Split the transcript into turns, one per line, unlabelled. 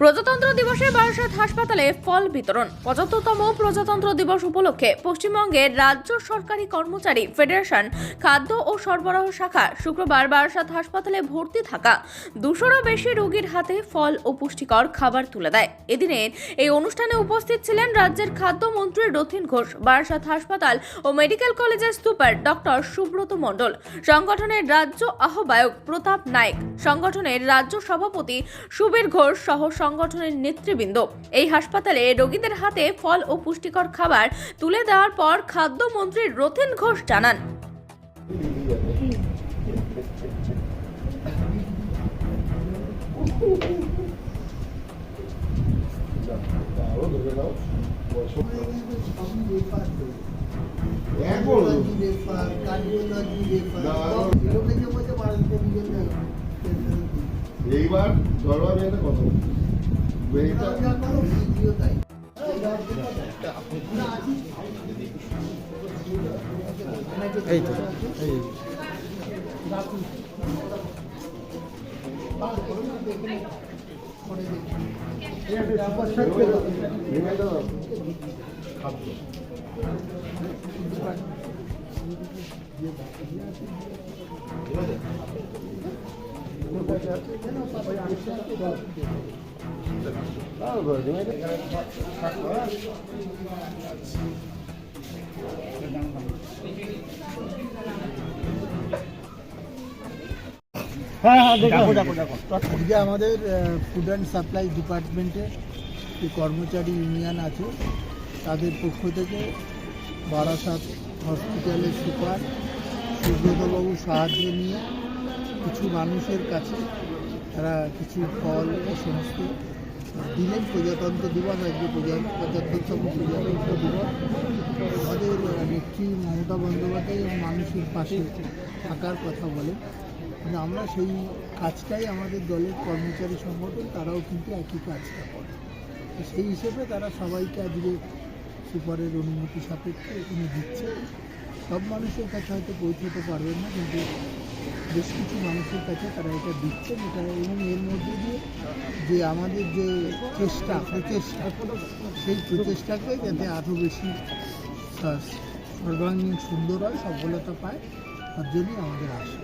প্রজাতন্ত্র দিবসে বারাসাত হাসপাতালে ফল বিতরণ। পঁচাত্তরতম প্রজাতন্ত্র দিবস উপলক্ষে পশ্চিমবঙ্গের রাজ্য সরকারি কর্মচারী ফেডারেশন খাদ্য ও সরবরাহ শাখা শুক্রবার বারাসাত হাসপাতালে ভর্তি থাকা দুশোরও বেশি রোগীর হাতে ফল ও পুষ্টিকর খাবার তুলে দেয়। এদিনের এই অনুষ্ঠানে উপস্থিত ছিলেন রাজ্যের খাদ্যমন্ত্রী রথিন ঘোষ, বারাসাত হাসপাতাল ও মেডিকেল কলেজের সুপার ডক্টর সুব্রত মণ্ডল, সংগঠনের রাজ্য আহ্বায়ক প্রতাপ নায়েক, সংগঠনের রাজ্য সভাপতি সুবীর ঘোষ সহ সংগঠনের নেতৃবৃন্দ। এই হাসপাতালে রোগীদের হাতে ফল ও পুষ্টিকর খাবার তুলে দেওয়ার পর খাদ্যমন্ত্রী রথেন ঘোষ জানান।
এইবার একটা কথা
এই তো এই
ভেঙে দাও।
আজকে আমাদের ফুড অ্যান্ড সাপ্লাই ডিপার্টমেন্টের যে কর্মচারী ইউনিয়ন আছে, তাদের পক্ষ থেকে বারাসাত হসপিটালের সুপার সুব্রতবাবু সাহায্য নিয়ে কিছু মানুষের কাছে তারা কিছু ফল ও সমস্ত দিলেন প্রজাতন্ত্র দিবস আজকে প্রজা পঁচাত্তরতম প্রজাতন্ত্র দিবস, আমাদের নেত্রী মমতা বন্দ্যোপাধ্যায় মানুষের পাশে থাকার কথা বলে। কিন্তু আমরা সেই কাজটাই আমাদের দলের কর্মচারী সংগঠন, তারাও কিন্তু একই কাজটা করে। সেই হিসেবে তারা সবাইকে আজকে সুপারের অনুমতি সাপেক্ষে এখানে দিচ্ছে। সব মানুষের কাছে হয়তো পৌঁছতে পারবেন না, কিন্তু বেশ কিছু মানুষের কাছে তারা এটা দিচ্ছেন এটা এবং এর মধ্যে দিয়ে যে আমাদের যে চেষ্টা, প্রচেষ্টা, সেই প্রচেষ্টাকে যাতে আরও বেশি সর্বাঙ্গীন সুন্দর হয়, সফলতা পায়, তার জন্যই আমাদের আশা।